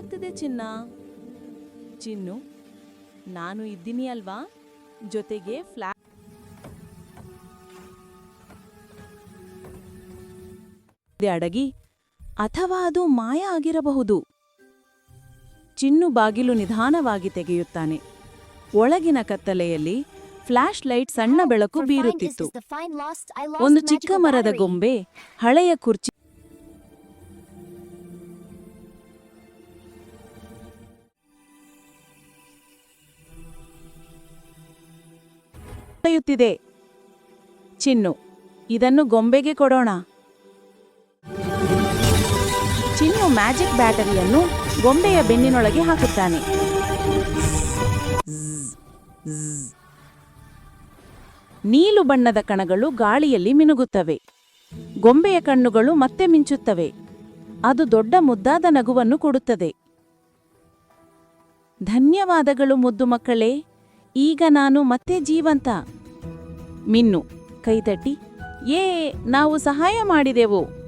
ಆಗ್ತಿದೆ ಚಿನ್ನ? ಚಿನ್ನು ನಾನು ಇದ್ದೀನಿ ಅಲ್ವಾ? ಜೊತೆಗೆ ಫ್ಲಾ ಅಡಗಿ ಅಥವಾ ಅದು ಮಾಯ ಆಗಿರಬಹುದು? ಚಿನ್ನು ಬಾಗಿಲು ನಿಧಾನವಾಗಿ ತೆಗೆಯುತ್ತಾನೆ. ಒಳಗಿನ ಕತ್ತಲೆಯಲ್ಲಿ ಫ್ಲಾಶ್ ಲೈಟ್ ಸಣ್ಣ ಬೆಳಕು ಬೀರುತ್ತಿತ್ತು. ಒಂದು ಚಿಕ್ಕ ಮರದ ಗೊಂಬೆ ಹಳೆಯ ಕುರ್ಚಿ ಹೊಳೆಯುತ್ತಿದೆ ಚಿನ್ನು, ಇದನ್ನು ಗೊಂಬೆಗೆ ಕೊಡೋಣ. ಚಿನ್ನು ಮ್ಯಾಜಿಕ್ ಬ್ಯಾಟರಿಯನ್ನು ಗೊಂಬೆಯ ಬೆನ್ನಿನೊಳಗೆ ಹಾಕುತ್ತಾನೆ. ನೀಲು ಬಣ್ಣದ ಕಣಗಳು ಗಾಳಿಯಲ್ಲಿ ಮಿನುಗುತ್ತವೆ. ಗೊಂಬೆಯ ಕಣ್ಣುಗಳು ಮತ್ತೆ ಮಿಂಚುತ್ತವೆ. ಅದು ದೊಡ್ಡ ಮುದ್ದಾದ ನಗುವನ್ನು ಕೊಡುತ್ತದೆ. ಧನ್ಯವಾದಗಳು ಮುದ್ದು ಮಕ್ಕಳೇ. ಈಗ ನಾನು ಮತ್ತೆ ಜೀವಂತ. ಮಿನ್ನು ಕೈತಟ್ಟಿ ಏ ನಾವು ಸಹಾಯ ಮಾಡಿದೆವು.